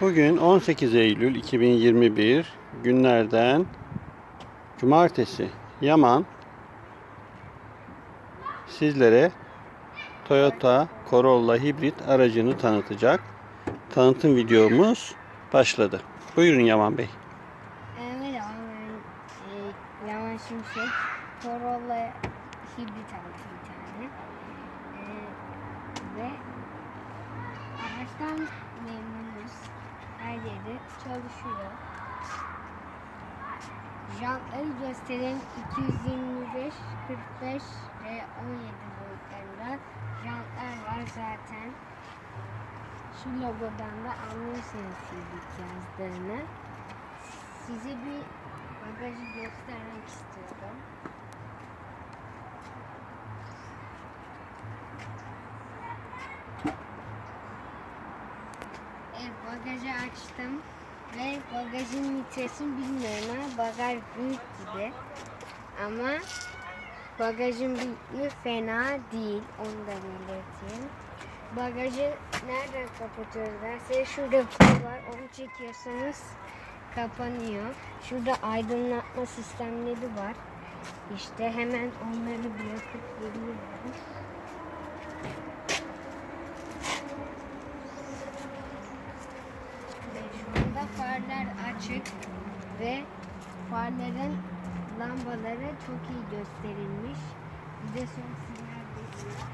Bugün 18 Eylül 2021 günlerden cumartesi. Yaman sizlere Toyota Corolla hibrit aracını tanıtacak. Tanıtım videomuz başladı. Buyurun Yaman Bey. Merhaba ben e, Yaman Şimşek. Corolla hibrit aldım bir tane. E, ve araçtan memnunuz. Her yeri çalışıyor. Jantları göstereyim. 225, 45 ve 17 boyutlarında jantlar var zaten. Şu logodan da anlıyorsunuz hibrit yazdığını. Size bir bagajı göstermek istiyorum. Evet bagajı açtım ve bagajın litresini bilmiyorum ama bagaj büyük gibi. Ama bagajın büyüklüğü fena değil onu da belirteyim. Bagajı nereden kapatıyoruz derse şurada şey var onu çekiyorsanız kapanıyor. Şurada aydınlatma sistemleri var. İşte hemen onları bırakıp geliyorum. Ve şu anda açık ve farların lambaları çok iyi gösterilmiş. Bir de son sinyal geçiyor.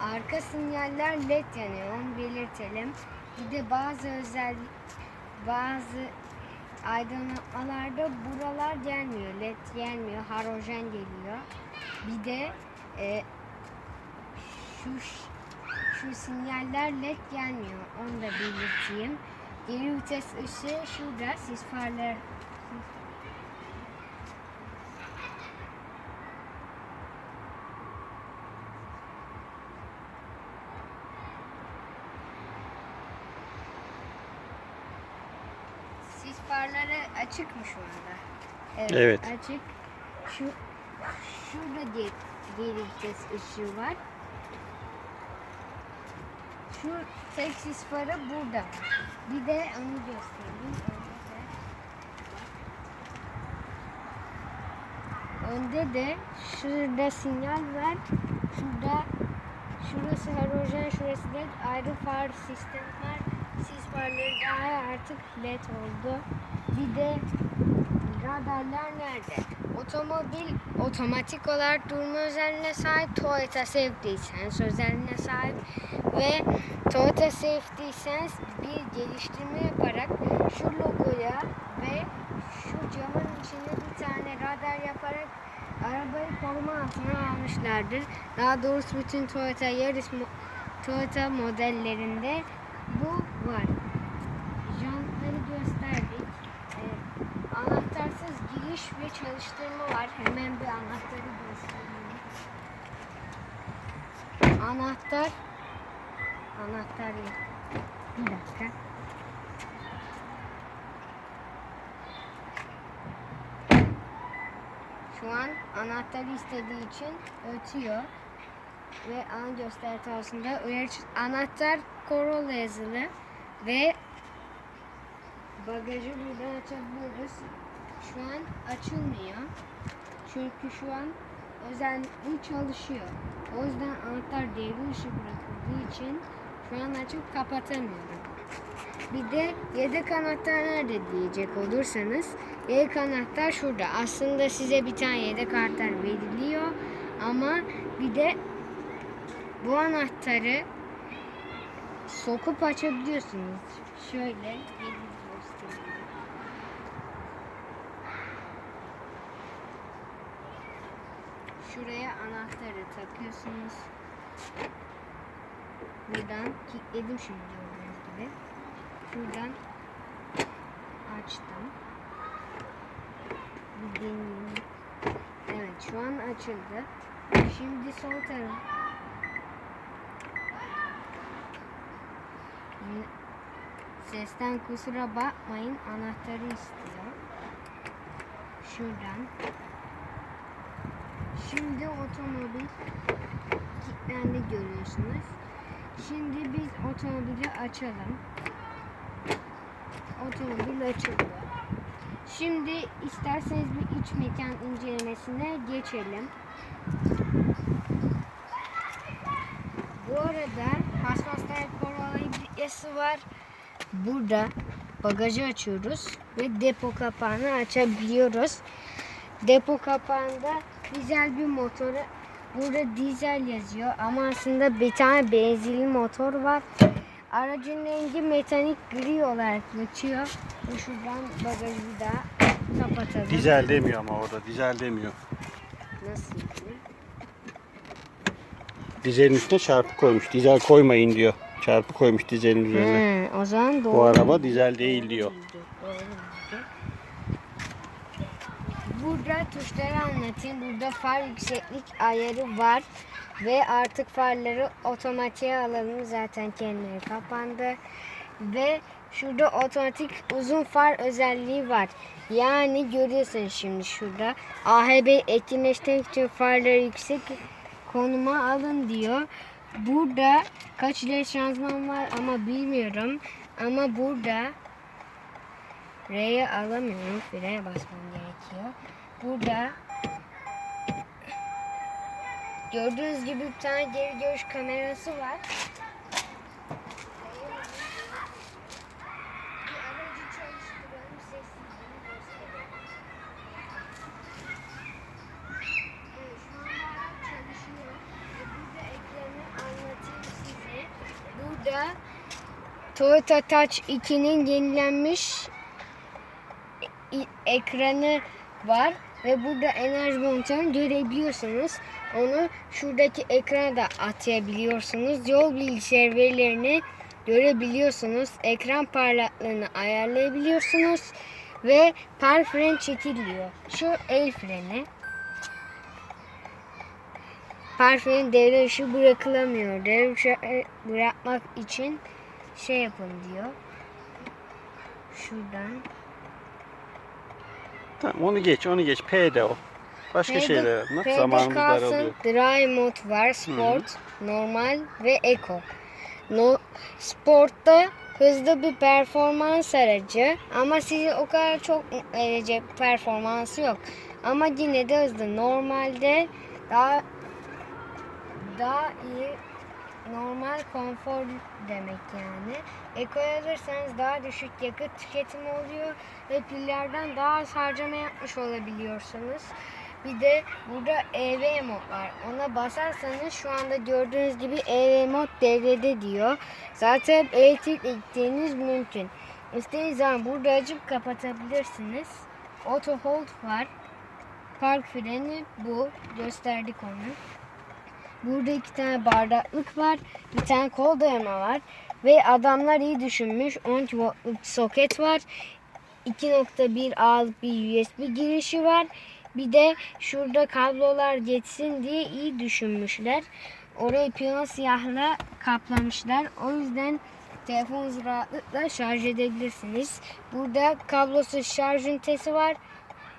Arka sinyaller led yanıyor onu belirtelim. Bir de bazı özel bazı aydınlatmalarda buralar gelmiyor. Led gelmiyor. Halojen geliyor. Bir de e, şu şu sinyaller led gelmiyor. Onu da belirteyim. Geri vites ışığı şurada. Sis farlar Sis farları açık mı şu anda? Evet. Açık. Şu şurada ge geri vites ışığı var. Şu tek sis farı burada. Bir de onu göstereyim. Önde de. Şurada sinyal var. Şurada şurası halojen, şurası led. Ayrı far sistem var. Sis farları daha artık led oldu. Bir de radarlar nerede? Otomobil otomatik olarak durma özelliğine sahip Toyota Safety Sense özelliğine sahip ve Toyota Safety Sense bir geliştirme yaparak şu logoya ve şu camın içine bir tane radar yaparak arabayı koruma altına almışlardır. Daha doğrusu bütün Toyota Yaris Toyota modellerinde bu var. Jantları gösterdik. Ee, anahtarsız giriş ve çalıştırma var. Hemen bir anahtarı göstereyim. Anahtar anahtar yok. Bir dakika. Şu an anahtarı istediği için ötüyor. Ve an gösterisi aslında uyarı anahtar Corolla yazılı ve bagajı buradan açabiliyoruz. Şu an açılmıyor. Çünkü şu an özellikle çalışıyor. O yüzden anahtar devre dışı bırakıldığı için şu an açıp kapatamıyorum. Bir de yedek anahtar nerede diyecek olursanız yedek anahtar şurada. Aslında size bir tane yedek anahtar veriliyor ama bir de bu anahtarı sokup açabiliyorsunuz. Şöyle. Şuraya anahtarı takıyorsunuz. Buradan kilitledim şimdi gördüğünüz gibi. Şuradan açtım. Bir. Evet şu an açıldı. Şimdi sol taraf. Sesten kusura bakmayın anahtarı istiyor. Şuradan. Şimdi otomobil kilitlendi görüyorsunuz. Şimdi biz otomobili açalım. Otomobil açıldı. Şimdi isterseniz bir iç mekan incelemesine geçelim. Bu arada Corolla hibriyesi var. Burada bagajı açıyoruz ve depo kapağını açabiliyoruz. Depo kapağında dizel bir motoru burada dizel yazıyor ama aslında bir tane benzinli motor var. Aracın rengi metanik gri olarak geçiyor. Ve şuradan bagajı da kapatalım. Dizel demiyor ama orada. Dizel demiyor. Nasıl? Dizelin üstüne çarpı koymuş. Dizel koymayın diyor. Çarpı koymuş dizelin üzerine. He, o zaman doğru. Bu araba dizel değil diyor. Burada tuşları anlatayım. Burada far yükseklik ayarı var. Ve artık farları otomatiğe alalım. Zaten kendileri kapandı. Ve şurada otomatik uzun far özelliği var. Yani görüyorsun şimdi şurada. AHB etkinleştirmek için farları yüksek konuma alın diyor. Burada kaç ileri şanzıman var ama bilmiyorum. Ama burada R'ye alamıyorum. Freye basmam gerekiyor. Burada gördüğünüz gibi bir tane geri görüş kamerası var. Toyota Touch 2'nin yenilenmiş ekranı var ve burada enerji monitörünü görebiliyorsunuz. Onu şuradaki ekrana da atayabiliyorsunuz. Yol bilgisayar verilerini görebiliyorsunuz. Ekran parlaklığını ayarlayabiliyorsunuz ve par fren çekiliyor. Şu el freni. Par freni devre dışı bırakılamıyor. Devre dışı bırakmak için şey yapın diyor. Şuradan. Tamam onu geç onu geç. P de o. Başka P'de- şeyler anlat. P'de Zamanımız kalsın. daralıyor. Dry mod var, sport, normal ve eco. No, sportta hızlı bir performans aracı ama size o kadar çok verecek performansı yok. Ama yine de hızlı. Normalde daha daha iyi normal konfor demek yani. Eko'ya alırsanız daha düşük yakıt tüketimi oluyor ve pillerden daha az harcama yapmış olabiliyorsunuz. Bir de burada EV mod var. Ona basarsanız şu anda gördüğünüz gibi EV mod devrede diyor. Zaten elektrik gittiğiniz mümkün. İstediğiniz zaman burada açıp kapatabilirsiniz. Auto hold var. Park freni bu. Gösterdik onu. Burada iki tane bardaklık var. Bir tane kol dayama var. Ve adamlar iyi düşünmüş. 12 voltluk soket var. 2.1 A'lık bir USB girişi var. Bir de şurada kablolar geçsin diye iyi düşünmüşler. Orayı piyano siyahla kaplamışlar. O yüzden telefonunuzu rahatlıkla şarj edebilirsiniz. Burada kablosuz şarj ünitesi var.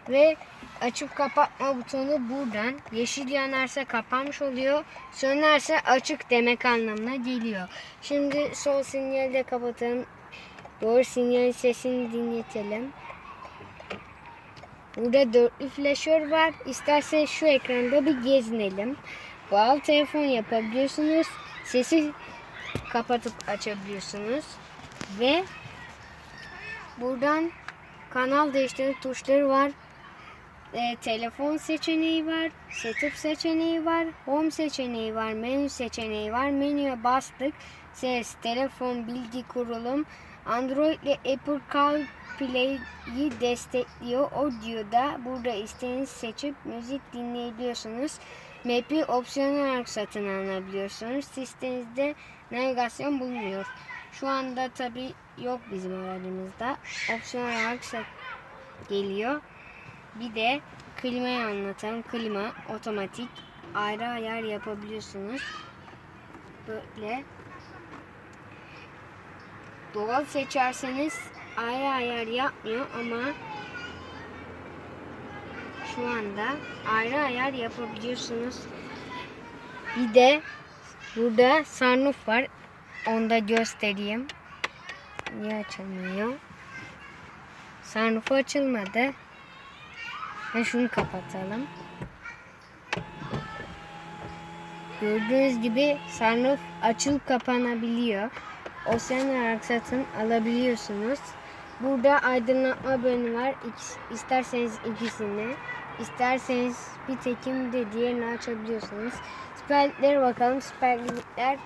Ve açıp kapatma butonu buradan. Yeşil yanarsa kapanmış oluyor. Sönerse açık demek anlamına geliyor. Şimdi sol sinyali de kapatalım. Doğru sinyal sesini dinletelim. Burada dörtlü flaşör var. İsterseniz şu ekranda bir gezinelim. Bağlı telefon yapabiliyorsunuz. Sesi kapatıp açabiliyorsunuz. Ve buradan kanal değiştirme tuşları var. E, telefon seçeneği var, setup seçeneği var, home seçeneği var, menü seçeneği var. Menüye bastık. Ses, telefon, bilgi kurulum, Android ile Apple CarPlay'i destekliyor. Audio'da burada istediğiniz seçip müzik dinleyebiliyorsunuz. Map'i opsiyonel olarak satın alabiliyorsunuz. Sistemimizde navigasyon bulunmuyor. Şu anda tabi yok bizim aracımızda. Opsiyonel olarak geliyor. Bir de klimayı anlatan klima otomatik ayrı ayar yapabiliyorsunuz. Böyle doğal seçerseniz ayrı ayar yapmıyor ama şu anda ayrı ayar yapabiliyorsunuz. Bir de burada sunroof var. onu da göstereyim. Niye açılmıyor? Sunroof açılmadı. Ve şunu kapatalım. Gördüğünüz gibi sunroof açılıp kapanabiliyor. Ocean olarak satın alabiliyorsunuz. Burada aydınlatma bölümü var. İsterseniz ikisini, isterseniz bir tekim de diğerini açabiliyorsunuz. Siperliklere bakalım. Siperlikler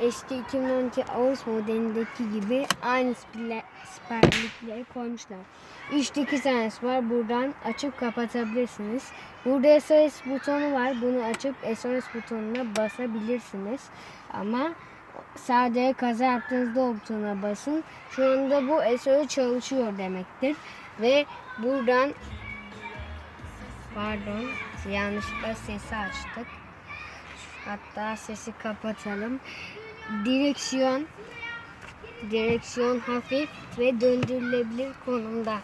eski 2012 Ağustos modelindeki gibi aynı siperlikleri koymuşlar. Üçte iki tanesi var. Buradan açıp kapatabilirsiniz. Burada SOS butonu var. Bunu açıp SOS butonuna basabilirsiniz. Ama sadece kaza yaptığınızda o butona basın. Şu anda bu SOS çalışıyor demektir. Ve buradan pardon yanlışlıkla sesi açtık. Hatta sesi kapatalım. Direksiyon direksiyon hafif ve döndürülebilir konumda.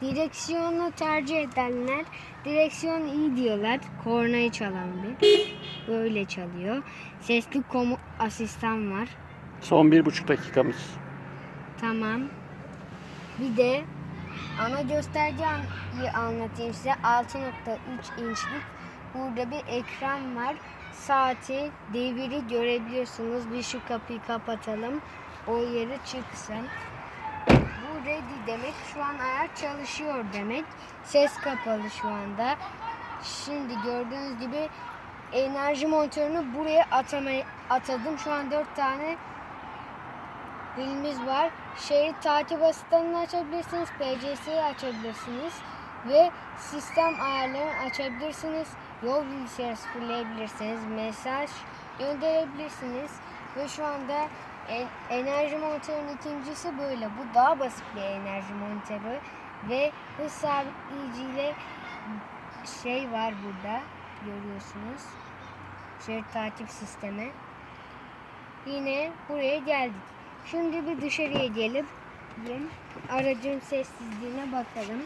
Direksiyonu tercih edenler direksiyon iyi diyorlar. Kornayı çalan bir. Böyle çalıyor. Sesli komu asistan var. Son bir buçuk dakikamız. Tamam. Bir de ana göstergeyi anlatayım size. 6.3 inçlik burada bir ekran var. Saati, deviri görebiliyorsunuz. Bir şu kapıyı kapatalım. O yeri çıksın. Bu ready demek. Şu an ayar çalışıyor demek. Ses kapalı şu anda. Şimdi gördüğünüz gibi enerji monitörünü buraya atamay atadım. Şu an 4 tane Bilimiz var. Şehir takip asistanını açabilirsiniz. PCS'yi açabilirsiniz. Ve sistem ayarlarını açabilirsiniz. Yol bilgisayarı sıfırlayabilirsiniz. Mesaj gönderebilirsiniz. Ve şu anda en- enerji monitörünün ikincisi böyle. Bu daha basit bir enerji monitörü. Ve hız sabitleyiciyle şey var burada. Görüyorsunuz. Şehir takip sistemi. Yine buraya geldik. Şimdi bir dışarıya gelip aracın sessizliğine bakalım.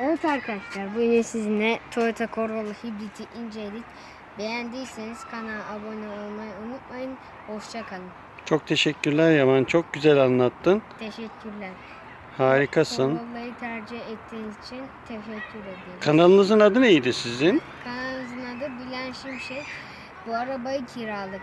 Evet arkadaşlar bu yine sizinle Toyota Corolla Hibrit'i inceledik. Beğendiyseniz kanala abone olmayı unutmayın. Hoşçakalın. Çok teşekkürler Yaman. Çok güzel anlattın. Teşekkürler. Harikasın. Corolla'yı tercih ettiğiniz için teşekkür ederim. Kanalınızın adı neydi sizin? Kanalımızın adı Bilen Şimşek. Bu arabayı kiralık